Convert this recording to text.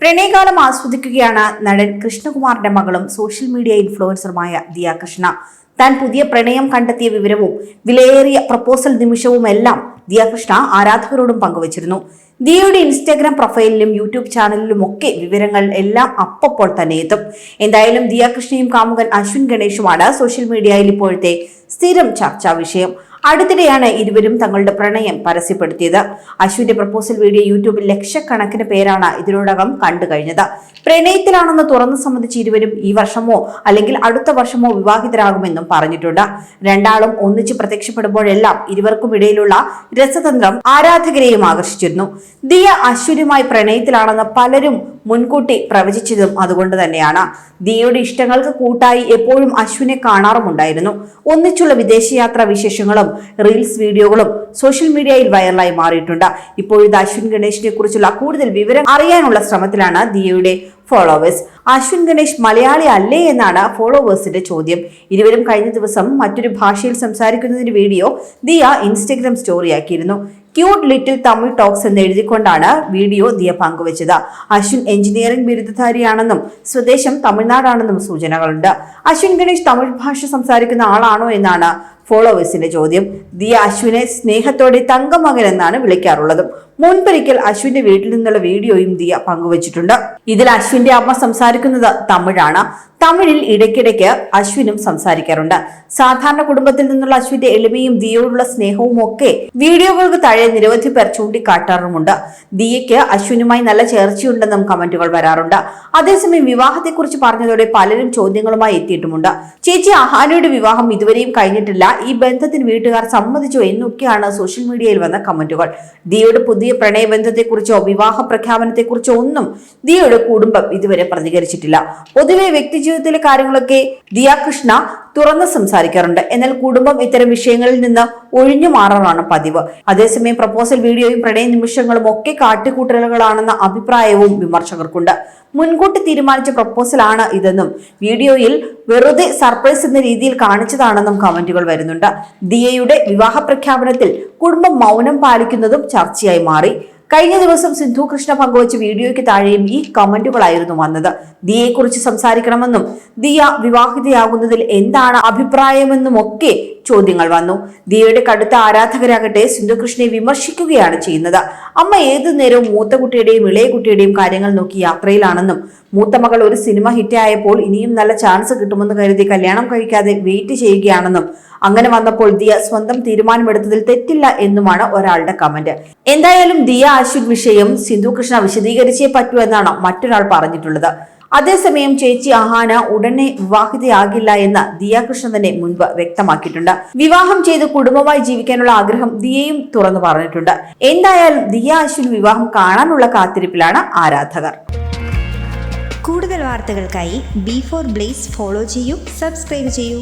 പ്രണയകാലം ആസ്വദിക്കുകയാണ് നടൻ കൃഷ്ണകുമാറിന്റെ മകളും സോഷ്യൽ മീഡിയ ഇൻഫ്ലുവൻസറുമായ ദിയ കൃഷ്ണ. താൻ പുതിയ പ്രണയം കണ്ടെത്തിയ വിവരവും വിലയേറിയ പ്രപ്പോസൽ നിമിഷവും എല്ലാം ദിയ കൃഷ്ണ ആരാധകരോടും പങ്കുവച്ചിരുന്നു. ദിയയുടെ ഇൻസ്റ്റാഗ്രാം പ്രൊഫൈലിലും യൂട്യൂബ് ചാനലിലും ഒക്കെ വിവരങ്ങൾ എല്ലാം അപ്പപ്പോൾ തന്നെ എത്തും. എന്തായാലും ദിയ കൃഷ്ണയും കാമുകൻ അശ്വിൻ ഗണേഷുമാണ് സോഷ്യൽ മീഡിയയിൽ ഇപ്പോഴത്തെ സ്ഥിരം ചർച്ചാ വിഷയം. അടുത്തിടെയാണ് ഇരുവരും തങ്ങളുടെ പ്രണയം പരസ്യപ്പെടുത്തിയത്. അശ്വിന്റെ പ്രപ്പോസൽ വീഡിയോ യൂട്യൂബിൽ ലക്ഷക്കണക്കിന് പേരാണ് ഇതിനോടകം കണ്ടു കഴിഞ്ഞത് പ്രണയത്തിലാണെന്ന് തുറന്നു സംബന്ധിച്ച് ഇരുവരും ഈ വർഷമോ അല്ലെങ്കിൽ അടുത്ത വർഷമോ വിവാഹിതരാകുമെന്നും പറഞ്ഞിട്ടുണ്ട്. രണ്ടാളും ഒന്നിച്ച് പ്രത്യക്ഷപ്പെടുമ്പോഴെല്ലാം ഇരുവർക്കും ഇടയിലുള്ള രസതന്ത്രം ആരാധകരെയും ആകർഷിച്ചിരുന്നു. ദിയ അശ്വിനുമായി പ്രണയത്തിലാണെന്ന് പലരും മുൻകൂട്ടി പ്രവചിച്ചതും അതുകൊണ്ട് തന്നെയാണ്. ദിയയുടെ ഇഷ്ടങ്ങൾക്ക് കൂട്ടായി എപ്പോഴും അശ്വിനെ കാണാറുമുണ്ടായിരുന്നു. ഒന്നിച്ചുള്ള വിദേശയാത്ര വിശേഷങ്ങളും റീൽസ് വീഡിയോകളും സോഷ്യൽ മീഡിയയിൽ വൈറലായി മാറിയിട്ടുണ്ട്. ഇപ്പോഴത്തെ അശ്വിൻ ഗണേഷിനെ കുറിച്ചുള്ള കൂടുതൽ വിവരം അറിയാനുള്ള ശ്രമത്തിലാണ് ദിയയുടെ ഫോളോവേഴ്സ്. അശ്വിൻ ഗണേഷ് മലയാളി അല്ലേ എന്നാണ് ഫോളോവേഴ്സിന്റെ ചോദ്യം. ഇരുവരും കഴിഞ്ഞ ദിവസം മറ്റൊരു ഭാഷയിൽ സംസാരിക്കുന്നതിന് വീഡിയോ ദിയ ഇൻസ്റ്റഗ്രാം സ്റ്റോറിയാക്കിയിരുന്നു. ക്യൂട്ട് ലിറ്റിൽ തമിഴ് ടോക്സ് എന്ന് എഴുതിക്കൊണ്ടാണ് വീഡിയോ ദിയ പങ്കുവച്ചത്. അശ്വിൻ എഞ്ചിനീയറിംഗ് ബിരുദധാരിയാണെന്നും സ്വദേശം തമിഴ്നാടാണെന്നും സൂചനകളുണ്ട്. അശ്വിൻ ഗണേഷ് തമിഴ് ഭാഷ സംസാരിക്കുന്ന ആളാണോ എന്നാണ് ഫോളോവേഴ്സിന്റെ ചോദ്യം. ദിയ അശ്വിനെ സ്നേഹത്തോടെ തങ്കമകൻ എന്നാണ് വിളിക്കാറുള്ളതും. മുൻപൊരിക്കൽ അശ്വിന്റെ വീട്ടിൽ നിന്നുള്ള വീഡിയോയും ദിയ പങ്കുവച്ചിട്ടുണ്ട്. ഇതിൽ അശ്വിന്റെ അമ്മ സംസാരിക്കുന്നത് തമിഴാണ്. തമിഴിൽ ഇടയ്ക്കിടയ്ക്ക് അശ്വിനും സംസാരിക്കാറുണ്ട്. സാധാരണ കുടുംബത്തിൽ നിന്നുള്ള അശ്വിന്റെ എളിമയും ദിയോടുള്ള സ്നേഹവും ഒക്കെ വീഡിയോകൾക്ക് താഴെ നിരവധി പേർ ചൂണ്ടിക്കാട്ടാറുമുണ്ട്. ദിയയ്ക്ക് അശ്വിനുമായി നല്ല ചേർച്ചയുണ്ടെന്നും കമന്റുകൾ വരാറുണ്ട്. അതേസമയം വിവാഹത്തെക്കുറിച്ച് പറഞ്ഞതോടെ പലരും ചോദ്യങ്ങളുമായി എത്തിയിട്ടുമുണ്ട്. ചേച്ചി അഹാനയുടെ വിവാഹം ഇതുവരെയും കഴിഞ്ഞിട്ടില്ല. ഈ ബന്ധത്തിന് വീട്ടുകാർ സമ്മതിച്ചോ എന്നൊക്കെയാണ് സോഷ്യൽ മീഡിയയിൽ വന്ന കമന്റുകൾ. ദിയയുടെ പുതിയ പ്രണയബന്ധത്തെക്കുറിച്ചോ വിവാഹ പ്രഖ്യാപനത്തെക്കുറിച്ചോ ഒന്നും ദിയയുടെ കുടുംബം ഇതുവരെ പ്രതികരിച്ചിട്ടില്ല. പൊതുവെ വ്യക്തിജീവിതത്തിലെ കാര്യങ്ങളൊക്കെ ദിയ കൃഷ്ണ തുറന്ന് സംസാരിക്കാറുണ്ട്. എന്നാൽ കുടുംബം ഇത്തരം വിഷയങ്ങളിൽ നിന്ന് ഒഴിഞ്ഞു മാറാറാണ് പതിവ്. അതേസമയം പ്രപ്പോസൽ വീഡിയോയും പ്രണയ നിമിഷങ്ങളും ഒക്കെ കാട്ടിക്കൂട്ടലുകളാണെന്ന അഭിപ്രായവും വിമർശകർക്കുണ്ട്. മുൻകൂട്ടി തീരുമാനിച്ച പ്രപ്പോസൽ ആണ് ഇതെന്നും വീഡിയോയിൽ വെറുതെ സർപ്രൈസ് എന്ന രീതിയിൽ കാണിച്ചതാണെന്നും കമന്റുകൾ വരുന്നുണ്ട്. ദിയയുടെ വിവാഹ പ്രഖ്യാപനത്തിൽ കുടുംബം മൗനം പാലിക്കുന്നതും ചർച്ചയായി മാറി. കഴിഞ്ഞ ദിവസം സിന്ധു കൃഷ്ണ പങ്കുവച്ച വീഡിയോയ്ക്ക് താഴെയും ഈ കമന്റുകളായിരുന്നു വന്നത്. ദിയയെക്കുറിച്ച് സംസാരിക്കണമെന്നും ദിയ വിവാഹിതയാകുന്നതിൽ എന്താണ് അഭിപ്രായമെന്നും ഒക്കെ ചോദ്യങ്ങൾ വന്നു. ദിയയുടെ കടുത്ത ആരാധകരാകട്ടെ സിന്ധു കൃഷ്ണയെ വിമർശിക്കുകയാണ് ചെയ്യുന്നത്. അമ്മ ഏതു നേരവും മൂത്ത കുട്ടിയുടെയും ഇളയ കുട്ടിയുടെയും കാര്യങ്ങൾ നോക്കി യാത്രയിലാണെന്നും മൂത്ത മകൾ ഒരു സിനിമ ഹിറ്റായപ്പോൾ ഇനിയും നല്ല ചാൻസ് കിട്ടുമെന്ന് കരുതി കല്യാണം കഴിക്കാതെ വെയിറ്റ് ചെയ്യുകയാണെന്നും അങ്ങനെ വന്നപ്പോൾ ദിയ സ്വന്തം തീരുമാനമെടുത്തതിൽ തെറ്റില്ല എന്നുമാണ് ഒരാളുടെ കമന്റ്. എന്തായാലും ദിയ അശ്വിൻ വിഷയം സിന്ധു കൃഷ്ണ വിശദീകരിച്ചേ പറ്റൂ എന്നാണ് മറ്റൊരാൾ പറഞ്ഞിട്ടുള്ളത്. അതേസമയം ചേച്ചി അഹാന ഉടനെ വിവാഹിതയാകില്ല എന്ന് ദിയ കൃഷ്ണ തന്നെ മുൻപ് വ്യക്തമാക്കിയിട്ടുണ്ട്. വിവാഹം ചെയ്ത് കുടുംബമായി ജീവിക്കാനുള്ള ആഗ്രഹം ദിയയും തുറന്നു പറഞ്ഞിട്ടുണ്ട്. എന്തായാലും ദിയ അശ്വിൻ വിവാഹം കാണാനുള്ള കാത്തിരിപ്പിലാണ് ആരാധകർ. കൂടുതൽ വാർത്തകൾക്കായി ബി ഫോർ ബ്ലേസ് ഫോളോ ചെയ്യൂ സബ്സ്ക്രൈബ് ചെയ്യൂ.